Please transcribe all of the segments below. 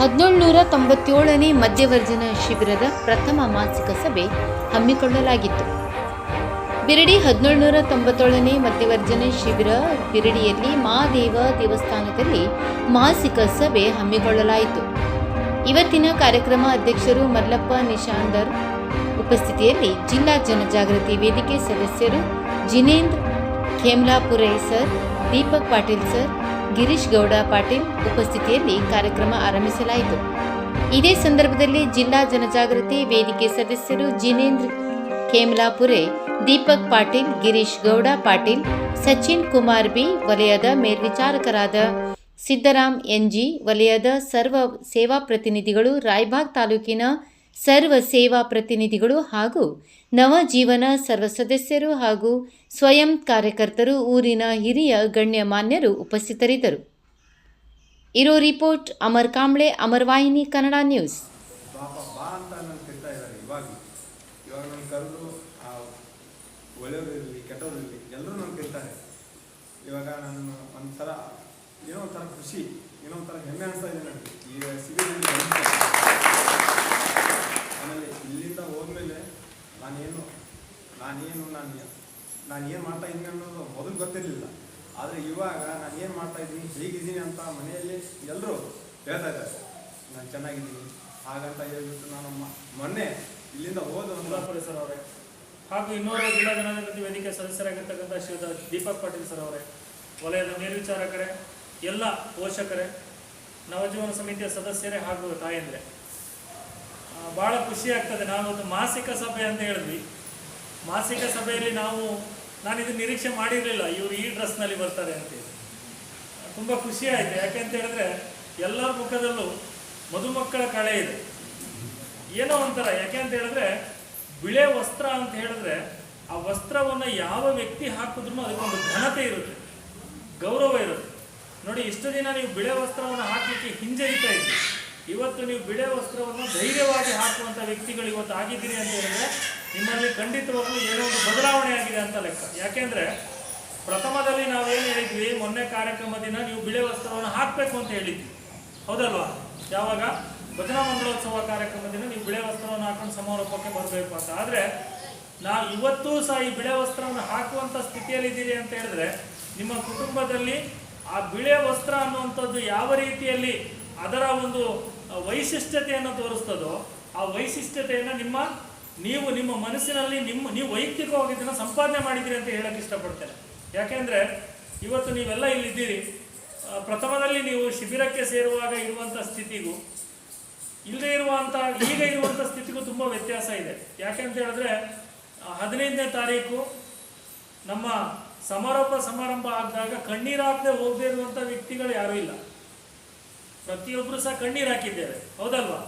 ಹದಿನೇಳುನೂರ ತೊಂಬತ್ತೇಳನೇ ಮಧ್ಯವರ್ಜನ ಶಿಬಿರದ ಪ್ರಥಮ ಮಾಸಿಕ ಸಭೆ ಹಮ್ಮಿಕೊಳ್ಳಲಾಗಿತ್ತು. ಬಿರಡಿ ಹದಿನೇಳುನೂರ ತೊಂಬತ್ತೇಳನೇ ಮಧ್ಯವರ್ಜನ ಶಿಬಿರ ಬಿರಡಿಯಲ್ಲಿ ಮಹಾದೇವ ದೇವಸ್ಥಾನದಲ್ಲಿ ಮಾಸಿಕ ಸಭೆ ಹಮ್ಮಿಕೊಳ್ಳಲಾಯಿತು. ಇವತ್ತಿನ ಕಾರ್ಯಕ್ರಮ ಅಧ್ಯಕ್ಷರು ಮಲ್ಲಪ್ಪ ನಿಶಾಂದರ್ ಉಪಸ್ಥಿತಿಯಲ್ಲಿ ಜಿಲ್ಲಾ ಜನಜಾಗೃತಿ ವೇದಿಕೆ ಸದಸ್ಯರು ಜಿನೇಂದ್ರ ಖೇಮ್ಲಾಪುರೈ ಸರ್, ದೀಪಕ್ ಪಾಟೀಲ್ ಸರ್ ಗಿರೀಶ್ ಗೌಡ ಪಾಟೀಲ್ ಉಪಸ್ಥಿತಿಯಲ್ಲಿ ಕಾರ್ಯಕ್ರಮ ಆರಂಭಿಸಲಾಯಿತು. ಇದೇ ಸಂದರ್ಭದಲ್ಲಿ ಜಿಲ್ಲಾ ಜನಜಾಗೃತಿ ವೇದಿಕೆ ಸದಸ್ಯರು ಜಿನೇಂದ್ರ ಖೇಮ್ಲಾಪುರೆ ದೀಪಕ್ ಪಾಟೀಲ್, ಗಿರೀಶ್ ಗೌಡ ಪಾಟೀಲ್, ಸಚಿನ್ ಕುಮಾರ್ ಬಿ, ವಲಯದ ಮೇಲ್ವಿಚಾರಕರಾದ ಸಿದ್ದರಾಮ್ ಎನ್ಜಿ ವಲಯದ ಸರ್ವ ಸೇವಾ ಪ್ರತಿನಿಧಿಗಳು ರಾಯಬಾಗ್ ತಾಲೂಕಿನ ಸರ್ವ ಸೇವಾ ಪ್ರತಿನಿಧಿಗಳು ಹಾಗೂ ನವಜೀವನ ಸರ್ವ ಸದಸ್ಯರು ಹಾಗೂ ಸ್ವಯಂ ಕಾರ್ಯಕರ್ತರು ಊರಿನ ಹಿರಿಯ ಗಣ್ಯ ಮಾನ್ಯರು ಉಪಸ್ಥಿತರಿದ್ದರು. ಇರೋ ರಿಪೋರ್ಟ್, ಅಮರ್ ಕಾಂಬ್ಳೆ ಅಮರ್ವಾಹಿನಿ ಕನ್ನಡ ನ್ಯೂಸ್. ಇವಾಗ ನಾನು ಒಂಥರ ಏನೋ ಒಂಥರ ಖುಷಿ, ಏನೋ ಒಂಥರ ಹೆಮ್ಮೆ ಅನಿಸ್ತಾ ಇದೆ ನನಗೆ. ಈ ಶಿಬಿರದಲ್ಲಿ ಬಂದು. ಆಮೇಲೆ ಇಲ್ಲಿಂದ ಹೋದ್ಮೇಲೆ ನಾನೇನು ನಾನೇನು ನಾನು ನಾನು ಏನು ಮಾಡ್ತಾ ಇದ್ದೀನಿ ಅನ್ನೋದು ಮೊದಲು ಗೊತ್ತಿರಲಿಲ್ಲ. ಆದರೆ ಇವಾಗ ನಾನು ಏನು ಮಾಡ್ತಾ ಇದ್ದೀನಿ, ಹೇಗಿದ್ದೀನಿ ಅಂತ ಮನೆಯಲ್ಲಿ ಎಲ್ಲರೂ ಹೇಳ್ತಾ ಇದ್ದಾರೆ. ನಾನು ಚೆನ್ನಾಗಿದ್ದೀನಿ. ಹಾಗಂತ ಹೇಳ್ಬಿಟ್ಟು ನಾನು ಮೊನ್ನೆ ಇಲ್ಲಿಂದ ಹೋದ ಒಂದು ಮುಲ್ಲಾಪುರಿ ಸರ್ ಅವರೇ. ಹಾಗೂ ಇನ್ನೂರು ಜಿಲ್ಲಾ ಜನಾಧಿಪತಿ ವೇದಿಕೆ ಸದಸ್ಯರಾಗಿರ್ತಕ್ಕಂಥ ಶ್ರೀಯುತ ದೀಪಕ್ ಪಾಟೀಲ್ ಸರ್ ಅವರೇ. ವಲಯದ ಮೇಲ್ವಿಚಾರಕರೇ, ಎಲ್ಲ ಪೋಷಕರೇ, ನವಜೀವನ ಸಮಿತಿಯ ಸದಸ್ಯರೇ ಹಾಗೂ ತಾಯಂದ್ರೆ. ಬಹಳ ಖುಷಿ ಆಗ್ತದೆ. ನಾವು ಒಂದು ಮಾಸಿಕ ಸಭೆ ಅಂತ ಹೇಳಿದ್ವಿ. ಮಾಸಿಕ ಸಭೆಯಲ್ಲಿ ನಾವು ನಾನು ಇದು ನಿರೀಕ್ಷೆ ಮಾಡಿರಲಿಲ್ಲ, ಇವರು ಈ ಡ್ರೆಸ್ನಲ್ಲಿ ಬರ್ತಾರೆ ಅಂತೇಳಿ ತುಂಬ ಖುಷಿ ಆಯಿತು. ಯಾಕೆಂತ ಹೇಳಿದ್ರೆ, ಎಲ್ಲರ ಮುಖದಲ್ಲೂ ಮಧುಮಕ್ಕಳ ಕಳೆ ಇದೆ. ಏನೋ ಒಂಥರ. ಯಾಕೆ ಅಂತ ಹೇಳಿದ್ರೆ, ಬಿಳೆ ವಸ್ತ್ರ ಅಂತ ಹೇಳಿದ್ರೆ, ಆ ವಸ್ತ್ರವನ್ನು ಯಾವ ವ್ಯಕ್ತಿ ಹಾಕಿದ್ರು ಅದಕ್ಕೊಂದು ಘನತೆ ಇರುತ್ತೆ. ಗೌರವ ಇರುತ್ತೆ. ನೋಡಿ, ಇಷ್ಟು ದಿನ ನೀವು ಬಿಳೆ ವಸ್ತ್ರವನ್ನು ಹಾಕಲಿಕ್ಕೆ ಹಿಂಜರಿತಾ ಇದ್ರಿ ಇವತ್ತು ನೀವು ಬಿಳೆ ವಸ್ತ್ರವನ್ನು ಧೈರ್ಯವಾಗಿ ಹಾಕುವಂಥ ವ್ಯಕ್ತಿಗಳು ಇವತ್ತು ಆಗಿದ್ದೀರಿ ಅಂತ ಹೇಳಿದ್ರೆ ನಿಮ್ಮಲ್ಲಿ ಖಂಡಿತವಾಗ್ಲೂ ಏನೋ ಒಂದು ಬದಲಾವಣೆ ಆಗಿದೆ ಅಂತ ಲೆಕ್ಕ. ಯಾಕೆಂದ್ರೆ ಪ್ರಥಮದಲ್ಲಿ ನಾವು ಏನು ಹೇಳಿದ್ವಿ? ಮೊನ್ನೆ ಕಾರ್ಯಕ್ರಮ ದಿನ ನೀವು ಬಿಳೆ ವಸ್ತ್ರವನ್ನು ಹಾಕಬೇಕು ಅಂತ ಹೇಳಿದ್ವಿ. ಹೌದಲ್ವಾ? ಯಾವಾಗ? ಭಜನಾ ಮಂಗಳೋತ್ಸವ ಕಾರ್ಯಕ್ರಮ ದಿನ ನೀವು ಬಿಳೆ ವಸ್ತ್ರವನ್ನು ಹಾಕೊಂಡು ಸಮಾರೋಪಕ್ಕೆ ಬರಬೇಕು ಅಂತ. ಆದರೆ ನಾವು ಇವತ್ತೂ ಸಹ ಈ ಬಿಳೆ ವಸ್ತ್ರವನ್ನು ಹಾಕುವಂಥ ಸ್ಥಿತಿಯಲ್ಲಿದ್ದೀರಿ ಅಂತ ಹೇಳಿದ್ರೆ ನಿಮ್ಮ ಕುಟುಂಬದಲ್ಲಿ ಆ ಬಿಳೆ ವಸ್ತ್ರ ಅನ್ನುವಂಥದ್ದು ಯಾವ ರೀತಿಯಲ್ಲಿ ಅದರ ಒಂದು ವೈಶಿಷ್ಟ್ಯತೆಯನ್ನು ತೋರಿಸ್ತದೋ, ಆ ವೈಶಿಷ್ಟ್ಯತೆಯನ್ನು ನಿಮ್ಮ, ನೀವು ನಿಮ್ಮ ಮನಸ್ಸಿನಲ್ಲಿ ನಿಮ್ಮ, ನೀವು ವೈಯಕ್ತಿಕವಾಗಿ ಇದನ್ನು ಸಂಪಾದನೆ ಮಾಡಿದ್ದೀರಿ ಅಂತ ಹೇಳಕ್ಕೆ ಇಷ್ಟಪಡ್ತೇನೆ. ಯಾಕೆಂದರೆ ಇವತ್ತು ನೀವೆಲ್ಲ ಇಲ್ಲಿದ್ದೀರಿ. ಪ್ರಥಮದಲ್ಲಿ ನೀವು ಶಿಬಿರಕ್ಕೆ ಸೇರುವಾಗ ಇರುವಂಥ ಸ್ಥಿತಿಗೂ ಇಲ್ಲದೆ ಇರುವಂಥ ಈಗ ಇರುವಂಥ ಸ್ಥಿತಿಗೂ ತುಂಬ ವ್ಯತ್ಯಾಸ ಇದೆ. ಯಾಕೆ ಅಂತ ಹೇಳಿದ್ರೆ ಹದಿನೈದನೇ ತಾರೀಕು ನಮ್ಮ ಸಮಾರೋಪ ಸಮಾರಂಭ ಆದಾಗ ಕಣ್ಣೀರಾಗದೆ ಹೋಗದೇ ಇರುವಂಥ ವ್ಯಕ್ತಿಗಳು ಯಾರೂ ಇಲ್ಲ. ಪ್ರತಿಯೊಬ್ಬರು ಸಹ ಕಣ್ಣೀರು ಹಾಕಿದ್ದೇವೆ ಹೌದಲ್ವಾ?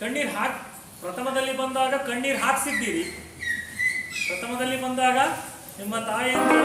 ಕಣ್ಣೀರು ಹಾಕ್, ಪ್ರಥಮದಲ್ಲಿ ಬಂದಾಗ ಕಣ್ಣೀರು ಹಾಕ್ಸಿದ್ದೀರಿ. ಪ್ರಥಮದಲ್ಲಿ ಬಂದಾಗ ನಿಮ್ಮ ತಾಯಿಯಂದಿರು